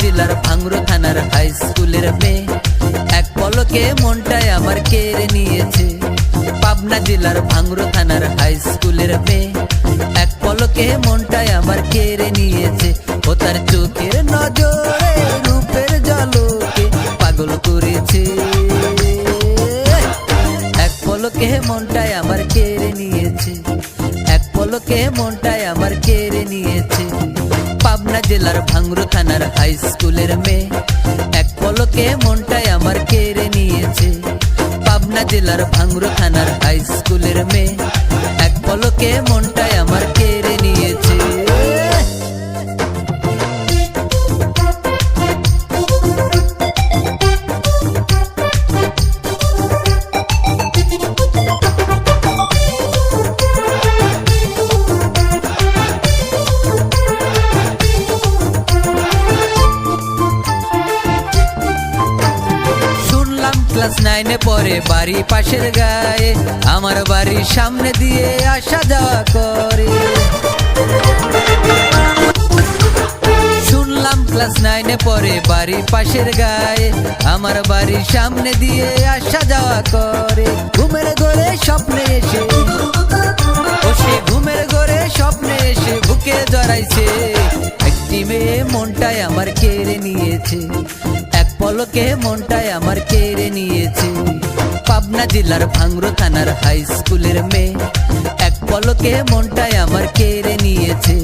জেলার ভাঙড়ো থানার হাই স্কুলের মেয়ে। এক পলকে মনটায় আমার কেড়ে নিয়েছে। পাবনা জেলার ভাঙড়ো থানার হাই স্কুলের মেয়ে। এক পলকে মনটায় আমার কেড়ে নিয়েছে। ও তার চোখের নজরে রূপের জলকে পাগল করেছে। এক পলকে মনটায় আমার কেড়ে নিয়েছে। এক পলকে মনটায় আমার কেড়ে নিয়েছে। পাবনা জেলার ভাঙ্গুর থানার হাই স্কুলের মেয়ে। এক পলকে মনটাই আমার কেড়ে নিয়েছে। পাবনা জেলার ভাঙ্গুর থানার হাই স্কুলের মেয়ে। এক পলকে মনটায় ক্লাস নাইনে পরে বাড়ি পাশের গায়ে, আমার বাড়ির সামনে দিয়ে আসা যাওয়া করে। শুনলাম ক্লাস নাইনে পরে বাড়ির পাশের গায়ে, আমার বাড়ির সামনে দিয়ে আসা যাওয়া করে। ঘুমের ঘরে স্বপ্নে এসে, ও সে ঘুমের ঘরে স্বপ্নে এসে বুকে জড়াইছে। একটি মেয়ে মনটায় আমার কেড়ে নিয়েছে। পলকে মনটায় আমার কেড়ে নিয়েছে। পাবনা জেলার ভাঙ্গরো থানার হাই স্কুলের মেয়ে। এক পলকে মনটায় আমার কেড়ে নিয়েছে।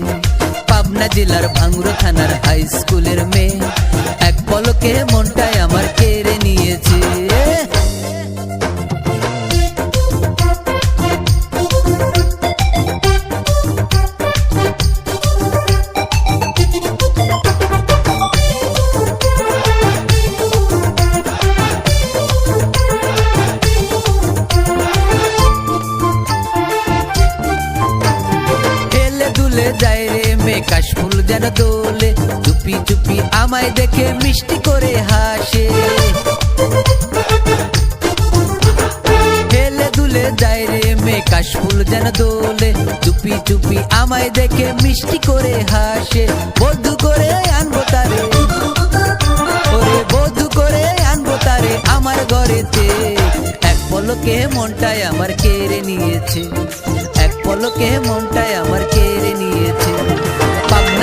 পাবনা জেলার ভাঙ্গরো থানার হাই স্কুলের মেয়ে। এক পলকে মনটায় যেন দোলে, চুপি চুপি আমায় দেখে মিষ্টি করে হাসে। হেলে দুলে যায় রে মে কাশফুল যেন দোলে, চুপি চুপি আমায় দেখে মিষ্টি করে হাসে। বধু করে আনব তারে, ওরে বধু করে আনব তারে আমার ঘরেতে। এক পলকে মনটায় আমার কেড়ে নিয়েছে, এক পলকে মনটায় আমার কেড়ে নিয়েছে।